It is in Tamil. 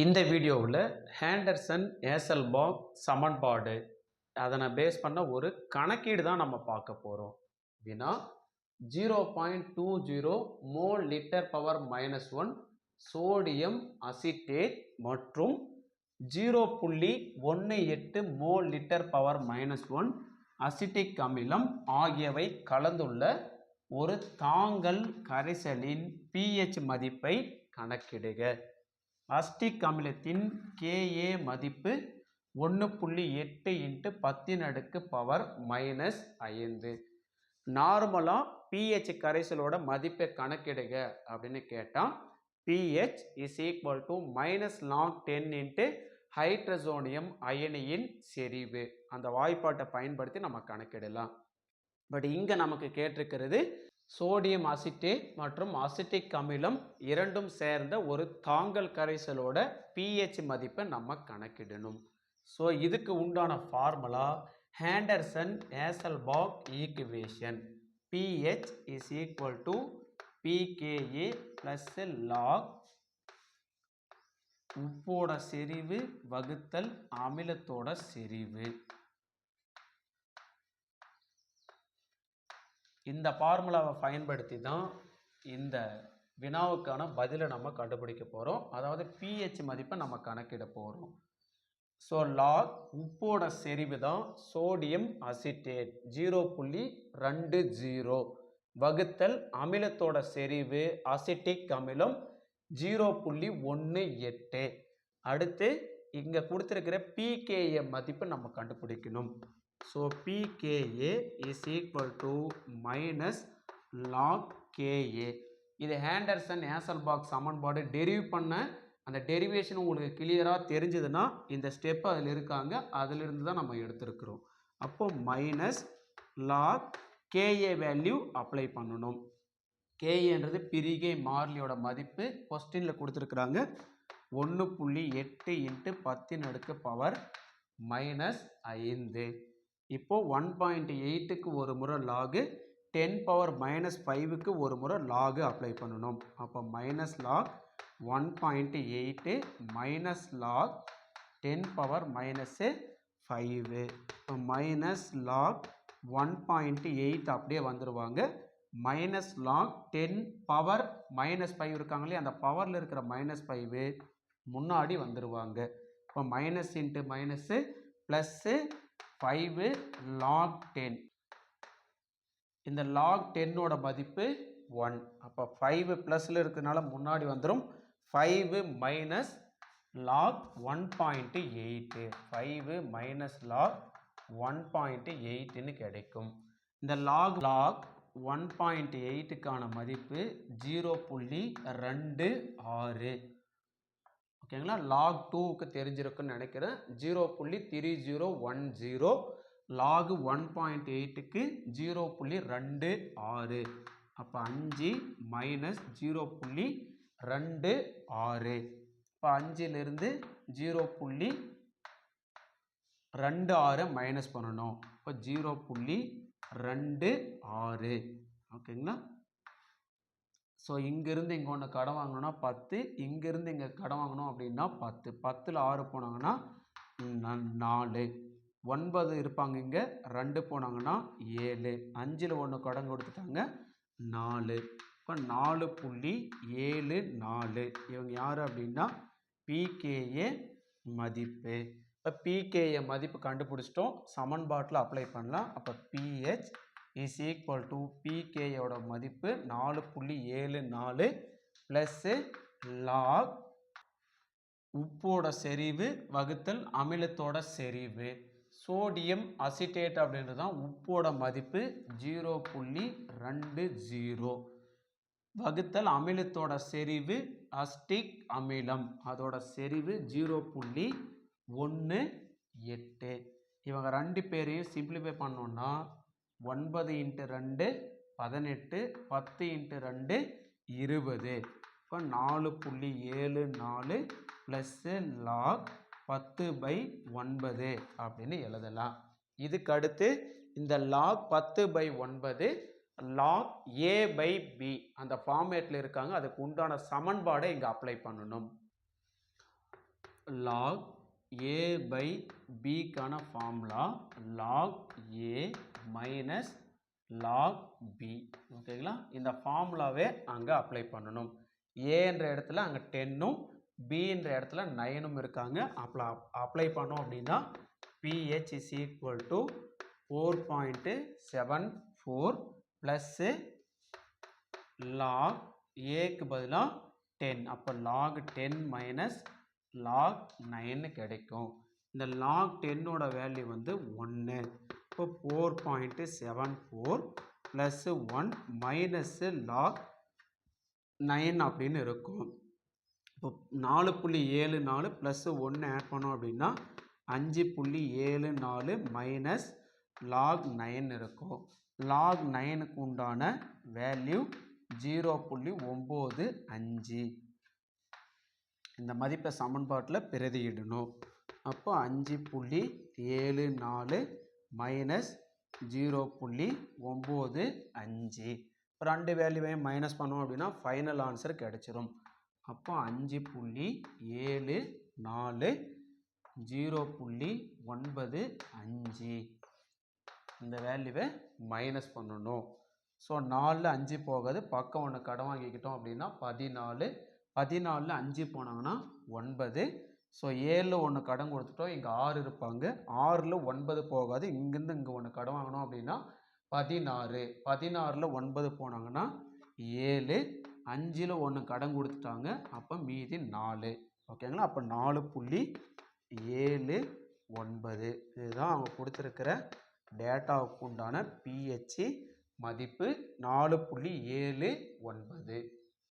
இந்த வீடியோவில் ஹேண்டர்சன் ஏசல்பாக் சமன்பாடு அதனை பேஸ் பண்ண ஒரு கணக்கீடு தான் நம்ம பார்க்க போகிறோம் அப்படின்னா zero point two zero mole litre power minus one sodium acetate மற்றும் ஜீரோ புள்ளி ஒன்று எட்டு mole litre power minus one acetic அமிலம் ஆகியவை கலந்துள்ள ஒரு தாங்கல் கரைசலின் பிஹெச் மதிப்பை கணக்கிடுக. அஸ்டிக் அமிலத்தின் கேஏ மதிப்பு ஒன்று புள்ளி எட்டு இன்ட்டு பத்தின் அடுக்கு பவர் மைனஸ் ஐந்து. நார்மலாக பிஹெச் கரைசலோட மதிப்பை கணக்கிடுக அப்படின்னு கேட்டால் pH is equal to minus log ten into hydroxonium அயனியின் செறிவு. அந்த வாய்ப்பாட்டை பயன்படுத்தி நம்ம கணக்கிடலாம். பட் இங்கே நமக்கு கேட்டிருக்கிறது சோடியம் அசிட்டேட் மற்றும் அசிட்டிக் அமிலம் இரண்டும் சேர்ந்த ஒரு தாங்கல் கரைசலோட பிஹெச் மதிப்பை நம்ம கணக்கிடணும். ஸோ இதுக்கு உண்டான formula Henderson Hasselbalch equation. PH is equal to pKa plus log உப்போட செறிவு வகுத்தல் அமிலத்தோட செறிவு. இந்த ஃபார்முலாவை பயன்படுத்தி தான் இந்த வினாவுக்கான பதிலை நம்ம கண்டுபிடிக்க போகிறோம் அதாவது பிஹெச் மதிப்பை நம்ம கணக்கிட போகிறோம் ஸோ லாக் உப்போட செறிவு தான் சோடியம் அசிட்டேட் ஜீரோ புள்ளி ரெண்டு ஜீரோ வகுத்தல் அமிலத்தோட செறிவு அசிட்டிக் அமிலம் ஜீரோ புள்ளி ஒன்று எட்டு. அடுத்து இங்கே கொடுத்துருக்கிற பிகேஎம் மதிப்பு நம்ம கண்டுபிடிக்கணும். So PKA is equal to minus log KA இது ஹேண்டர்சன் ஏசல்பாக் சமன்பாடு டெரிவ் பண்ண அந்த டெரிவேஷன் உங்களுக்கு கிளியராக தெரிஞ்சதுன்னா இந்த ஸ்டெப் அதில் இருக்காங்க. அதிலிருந்து தான் நம்ம எடுத்திருக்கிறோம். அப்போ minus log Ka value apply பண்ணணும். கேஏன்றது பிரிகை மாறிலியோட மதிப்பு கொஸ்டினில் கொடுத்துருக்குறாங்க. ஒன்று புள்ளி எட்டு இன்ட்டு பத்தின் அடுக்கு பவர் மைனஸ் ஐந்து. இப்போது ஒன் பாயிண்ட் எயிட்டுக்கு ஒரு முறை லாகு டென் பவர் மைனஸ் ஃபைவுக்கு ஒரு முறை லாகு அப்ளை பண்ணணும். அப்போ minus log one point eight minus log ten power minus five இப்போ minus log one point eight அப்படியே வந்துடுவாங்க minus log ten power minus five இருக்காங்களே அந்த பவரில் இருக்கிற மைனஸ் ஃபைவு முன்னாடி வந்துடுவாங்க இப்போ minus into minus plus five log ten இந்த லாக் டென்னோட மதிப்பு ஒன் அப்போ ஃபைவு ப்ளஸில் இருக்கிறதுனால முன்னாடி வந்துடும் five minus log one point eight five minus log one point எயிட்டுன்னு கிடைக்கும். இந்த லாக் லாக் ஒன் பாயிண்ட் எயிட்டுக்கான மதிப்பு ஜீரோ புள்ளி ரெண்டு ஆறு. ஓகேங்களா? லாக் டூவுக்கு தெரிஞ்சிருக்குன்னு நினைக்கிறேன். ஜீரோ புள்ளி three zero one zero. Log one point எயிட்டுக்கு ஜீரோ புள்ளி ரெண்டு ஆறு. அப்போ அஞ்சு மைனஸ் ஜீரோ புள்ளி ரெண்டு ஆறு. இப்போ அஞ்சிலிருந்து ஜீரோ புள்ளி ரெண்டு ஆறு மைனஸ் பண்ணணும். இப்போ ஜீரோ புள்ளி ரெண்டு ஆறு. ஓகேங்களா? ஸோ இங்கேருந்து இங்கே ஒன்று கடன் வாங்கணும்னா பத்து இங்கேருந்து இங்கே கடன் வாங்கணும் அப்படின்னா பத்து. பத்தில் ஆறு போனாங்கன்னா ந- நாலு. ஒன்பது இருப்பாங்க இங்கே ரெண்டு போனாங்கன்னா ஏழு. அஞ்சில் ஒன்று கடன் கொடுத்துட்டாங்க நாலு. இப்போ நாலு புள்ளி ஏழு நாலு. இவங்க யார் அப்படின்னா பிகேஏ மதிப்பு. இப்போ பிகேஏ மதிப்பு கண்டுபிடிச்சிட்டோம் சமன்பாட்டில் அப்ளை பண்ணலாம். அப்போ பிஹெச் இஸ் ஈக்குவல் டு பிகேயோட மதிப்பு நாலு புள்ளி ஏழு நாலு ப்ளஸ்ஸு லாக் உப்போட செறிவு வகுத்தல் அமிலத்தோட செறிவு. சோடியம் அசிட்டேட் அப்படின்றது தான் உப்போட மதிப்பு ஜீரோ புள்ளி ரெண்டு ஜீரோ வகுத்தல் அமிலத்தோட செறிவு அஸ்டிக் அமிலம். அதோட செறிவு ஜீரோ புள்ளி ஒன்று எட்டு. இவங்க ரெண்டு பேரையும் சிம்பிளிஃபை பண்ணோன்னா ஒன்பது இன்ட்டு ரெண்டு பதினெட்டு பத்து இன்ட்டு ரெண்டு இருபது. இப்போ நாலு புள்ளி ஏழு நாலு ப்ளஸ்ஸு லாக் பத்து பை ஒன்பது அப்படின்னு எழுதலாம். இதுக்கு அடுத்து இந்த லாக் பத்து பை ஒன்பது லாக் ஏ பை பி அந்த ஃபார்மேட்டில் இருக்காங்க. அதுக்கு உண்டான சமன்பாடை இங்கே அப்ளை பண்ணணும். Log A by பிக்கான formula log A minus log B ஓகேங்களா இந்த ஃபார்முலாவே அங்கே அப்ளை பண்ணணும். ஏன்ற இடத்துல அங்கே டென்னும் பின்ற இடத்துல நைனும் இருக்காங்க. அப்ளை அப்ளை பண்ணோம் அப்படின்னா PH is equal to four point seven four plus log ஏக்கு பதிலாக டென் அப்போ லாக் டென் மைனஸ் லாக் நைன்னு கிடைக்கும். இந்த லாக் டென்னோட வேல்யூ வந்து ஒன்று இப்போ four point seven four plus one minus log nine அப்படின்னு இருக்கும். இப்போ நாலு புள்ளி ஏழு நாலு ப்ளஸ்ஸு ஒன்று ஆட் பண்ணோம் அப்படின்னா அஞ்சு புள்ளி ஏழு நாலு மைனஸ் லாக் நைன் இருக்கும். லாக் நைனுக்கு உண்டான வேல்யூ ஜீரோ புள்ளி ஒம்பது அஞ்சு. இந்த மதிப்பை சமன்பாட்டில் பிரதியிடணும். அப்போ அஞ்சு புள்ளி ஏழு நாலு மைனஸ் ஜீரோ புள்ளி ஒம்பது அஞ்சு. ரெண்டு வேல்யூவையும் மைனஸ் பண்ணோம் அப்படின்னா ஃபைனல் ஆன்சர் கிடச்சிரும். அப்போ அஞ்சு புள்ளி ஏழு நாலு ஜீரோ புள்ளி ஒன்பது அஞ்சு. இந்த வேல்யூவை மைனஸ் பண்ணணும். ஸோ நாலில் அஞ்சு போகாது. பக்கம் ஒன்று கடன் வாங்கிக்கிட்டோம் அப்படின்னா பதினாலு பதினாலில் அஞ்சு போனாங்கன்னா ஒன்பது. ஸோ ஏழில் ஒன்று கடன் கொடுத்துட்டோம். இங்கே ஆறு இருப்பாங்க. ஆறில் ஒன்பது போகாது. இங்கேருந்து இங்கே ஒன்று கடன் வாங்கினோம் அப்படின்னா பதினாறு. பதினாறில் ஒன்பது போனாங்கன்னா ஏழு. அஞ்சில் ஒன்று கடன் கொடுத்துட்டாங்க. அப்போ மீதி நாலு. ஓகேங்களா? அப்போ நாலு புள்ளி ஏழு ஒன்பது. இதுதான் அவங்க கொடுத்துருக்கிற டேட்டாவுக்கு உண்டான பிஹெச் மதிப்பு நாலு புள்ளி ஏழு ஒன்பது.